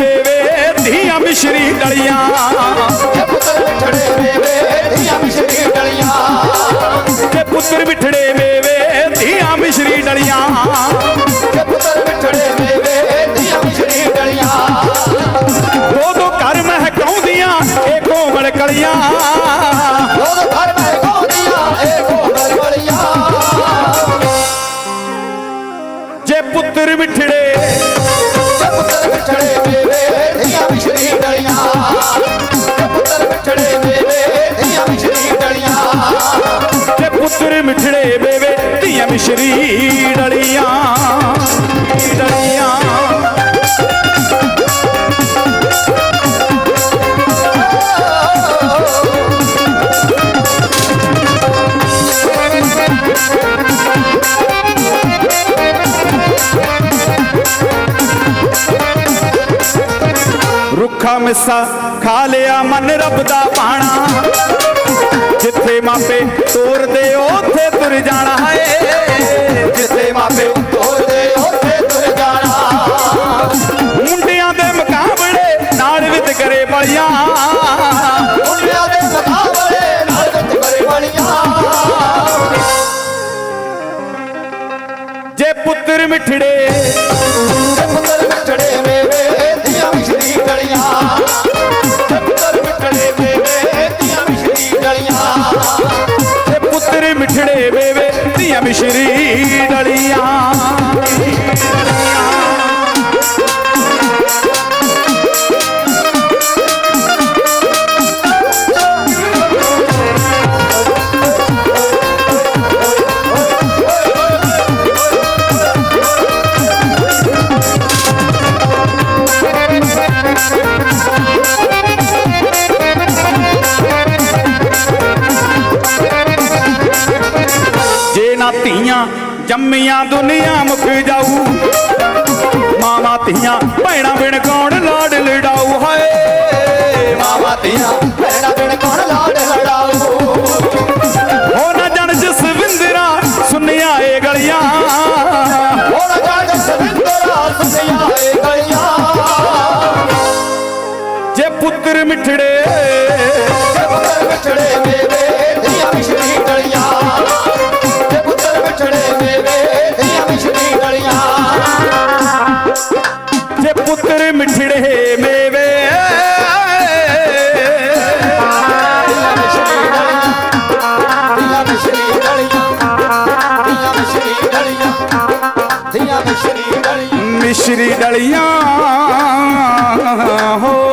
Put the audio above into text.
ਵੇ ਵੇ ਧੀਆਂ ਮਿਸ਼ਰੀ ਡਲੀਆਂ। ਤੇ ਪੁੱਤਰ ਵਿਛੜੇ ਵੇ ਵੇ ਧੀਆਂ ਮਿਸ਼ਰੀ ਡਲੀਆਂ। ਤੇ ਪੁੱਤਰ ਵਿਛੜੇ ਵੇ ਵੇ ਧੀਆਂ ਮਿਸ਼ਰੀ ਡਲੀਆਂ ਤੇ ਪੁੱਤਰ ਵਿਛੜੇ ਵੇ ਵੇ ਧੀਆਂ ਮਿਸ਼ਰੀ ਡਲੀਆਂ ਦੋ ਦੋ ਘਰ ਮਹਿਕਾਉਂਦੀਆਂ ਏ ਕੋਮਲ ਕਲੀਆਂ ਦੋ ਦੋ ਘਰ ਮਹਿਕਾਉਂਦੀਆਂ ਏ ਕੋਮਲ ਕਲੀਆਂ। ਜੇ ਪੁੱਤਰ ਵਿਛੜੇ ਪੁੱਤਰ ਮਿੱਠੜੇ ਧੀਆਂ ਮਿਸ਼ਰੀ ਡਲੀਆਂ। ਪੁੱਤਰ ਮਿੱਠੜੇ ਮੇਵੇ ਧੀਆਂ ਮਿਸ਼ਰੀ ਡਲੀਆਂ। ਜੇ ਪੁੱਤਰ ਮਿੱਠੜੇ ਬੇਵੇ ਧੀਆਂ ਮਿਸ਼ਰੀ ਡਲੀਆਂ। ਡਲੀਆਂ। ਰੁੱਖਾ ਮਿੱਸਾ ਖਾ ਲਿਆ ਮਨ ਰੱਬ ਦਾ ਪਾਣਾ। ਜਿੱਥੇ ਮਾਪੇ ਤੋਰਦੇ ਉੱਥੇ ਤੁਰ ਜਾਣਾ ਹੈ ਜਿੱਥੇ ਮਾਪੇ ਤੋਰਦੇ ਉੱਥੇ ਤੁਰ ਜਾਣਾ। ਮੁੰਡਿਆਂ ਦੇ ਮੁਕਾਬਲੇ ਨਾਲ ਵਿਤ ਕਰੇ ਬਲੀਆਂ ਮੁੰਡਿਆਂ ਦੇ ਮੁਕਾਬਲੇ ਨਾਲ ਵਿੱਚ ਕਰੇ ਵਲੀਆਂ। ਜੇ ਪੁੱਤਰ ਮਿੱਠੜੇ ਜੇ ਪੁੱਤਰ ਮਿੱਠੜੇ ਮਿਸ਼ਰੀ ਡਲੀਆਂ ਜੰਮੀਆਂ ਦੁਨੀਆ ਮੁੱਕ ਜਾਊ। ਮਾਵਾਂ ਧੀਆਂ, ਭੈਣਾਂ ਬਿਨ ਕੌਣ ਲਾਡ ਲੜਾਊ? ਹਾਏ, ਮਾਵਾ ਧੀਆਂ, ਭੈਣਾਂ ਬਿਨ ਕੌਣ ਲਾਡ ਲੜਾਊ? ਹੋ ਨਾ ਜਣ ਜਸਵਿੰਦਰਾ, ਸੁਨਿਆ ਏ ਗਲੀਆਂ। ਹੁਣ ਜਾਣ ਸਵਿੰਦਰਾ ਸੁਨਿਆ ਏ ਗਲੀਆਂ। ਜੇ ਪੁੱਤਰ ਮਿੱਠੜੇ, ਜੇ ਪੁੱਤਰ ਮਿੱਠੜੇ ਮੇਵੇ ਪੁੱਤਰ ਮਿੱਠੜੇ ਮੇਵੇ। ਮਿਸ਼ਰੀ ਡਲੀਆਂ। ਹੋ